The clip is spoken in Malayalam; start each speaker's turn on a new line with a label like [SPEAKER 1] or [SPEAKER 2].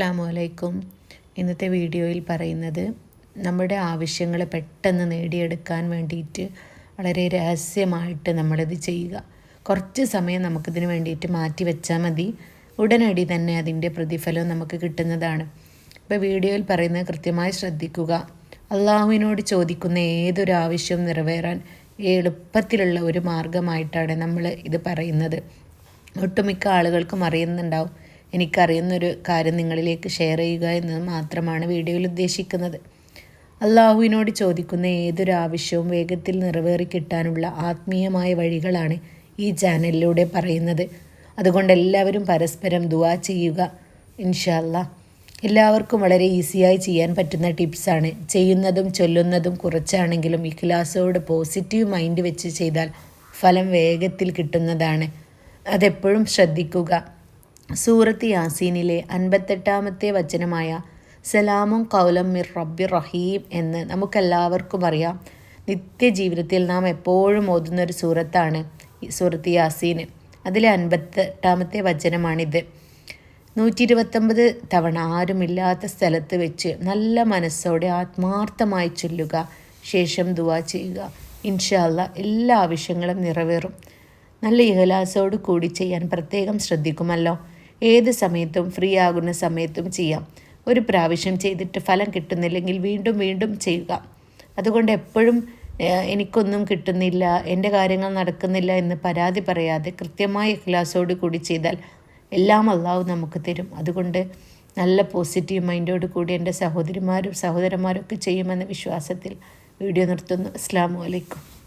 [SPEAKER 1] അസ്സാമു അലൈക്കും ഇന്നത്തെ വീഡിയോയിൽ പറയുന്നത് നമ്മുടെ ആവശ്യങ്ങൾ പെട്ടെന്ന് നേടിയെടുക്കാൻ വേണ്ടിയിട്ട് വളരെ രഹസ്യമായിട്ട് നമ്മളിത് ചെയ്യുക. കുറച്ച് സമയം നമുക്കിതിന് വേണ്ടിയിട്ട് മാറ്റി വെച്ചാൽ മതി. ഉടനടി തന്നെ അതിന്റെ പ്രതിഫലം നമുക്ക് കിട്ടുന്നതാണ്. ഇപ്പോൾ വീഡിയോയിൽ പറയുന്നത് കൃത്യമായി ശ്രദ്ധിക്കുക. അള്ളാഹുവിനോട് ചോദിക്കുന്ന ഏതൊരു ആവശ്യവും നിറവേറാൻ എളുപ്പത്തിലുള്ള ഒരു മാർഗമായിട്ടാണ് നമ്മൾ ഇത് പറയുന്നത്. ഒട്ടുമിക്ക ആളുകൾക്കും അറിയുന്നുണ്ടാവും. എനിക്കറിയുന്നൊരു കാര്യം നിങ്ങളിലേക്ക് ഷെയർ ചെയ്യുക എന്നത് മാത്രമാണ് വീഡിയോയിൽ ഉദ്ദേശിക്കുന്നത്. അള്ളാഹുവിനോട് ചോദിക്കുന്ന ഏതൊരു ആവശ്യവും വേഗത്തിൽ നിറവേറി കിട്ടാനുള്ള ആത്മീയമായ വഴികളാണ് ഈ ചാനലിലൂടെ പറയുന്നത്. അതുകൊണ്ട് എല്ലാവരും പരസ്പരം ദുവാ ചെയ്യുക ഇൻഷല്ല എല്ലാവർക്കും വളരെ ഈസിയായി ചെയ്യാൻ പറ്റുന്ന ടിപ്സാണ് ചെയ്യുന്നതും ചൊല്ലുന്നതും കുറച്ചാണെങ്കിലും ഇഖ്ലാസോട് പോസിറ്റീവ് മൈൻഡ് വെച്ച് ചെയ്താൽ ഫലം വേഗത്തിൽ കിട്ടുന്നതാണ്. അതെപ്പോഴും ശ്രദ്ധിക്കുക. സൂറത്ത് യാസീനിലെ അൻപത്തെട്ടാമത്തെ വചനമായ സലാമും കൗലം മിർ റബ്ബി റഹീം എന്ന് നമുക്കെല്ലാവർക്കും അറിയാം. നിത്യജീവിതത്തിൽ നാം എപ്പോഴും ഓതുന്ന ഒരു സൂറത്താണ് സൂറത്ത് യാസീന്. അതിലെ അൻപത്തെട്ടാമത്തെ വചനമാണിത്. നൂറ്റി ഇരുപത്തൊമ്പത് തവണ ആരുമില്ലാത്ത സ്ഥലത്ത് വെച്ച് നല്ല മനസ്സോടെ ആത്മാർത്ഥമായി ചൊല്ലുക ശേഷം ദുവാ ചെയ്യുക. ഇൻഷാല്ല എല്ലാ ആവശ്യങ്ങളും നിറവേറും. നല്ല ഇഹലാസോട് കൂടി ചെയ്യാൻ പ്രത്യേകം ശ്രദ്ധിക്കുമല്ലോ. ഏത് സമയത്തും ഫ്രീ ആകുന്ന സമയത്തും ചെയ്യാം. ഒരു പ്രാവശ്യം ചെയ്തിട്ട് ഫലം കിട്ടുന്നില്ലെങ്കിൽ വീണ്ടും വീണ്ടും ചെയ്യുക. അതുകൊണ്ട് എപ്പോഴും എനിക്കൊന്നും കിട്ടുന്നില്ല എന്റെ കാര്യങ്ങൾ നടക്കുന്നില്ല എന്ന് പരാതി പറയാതെ കൃത്യമായ ഇഖ്ലാസോട് കൂടി ചെയ്താൽ എല്ലാം അള്ളാഹു നമുക്ക് തരും. അതുകൊണ്ട് നല്ല പോസിറ്റീവ് മൈൻഡോട് കൂടി എന്റെ സഹോദരിമാരും സഹോദരന്മാരും ഒക്കെ ചെയ്യുമെന്ന വിശ്വാസത്തിൽ വീഡിയോ നിർത്തുന്നു. അസ്സാം വലൈക്കും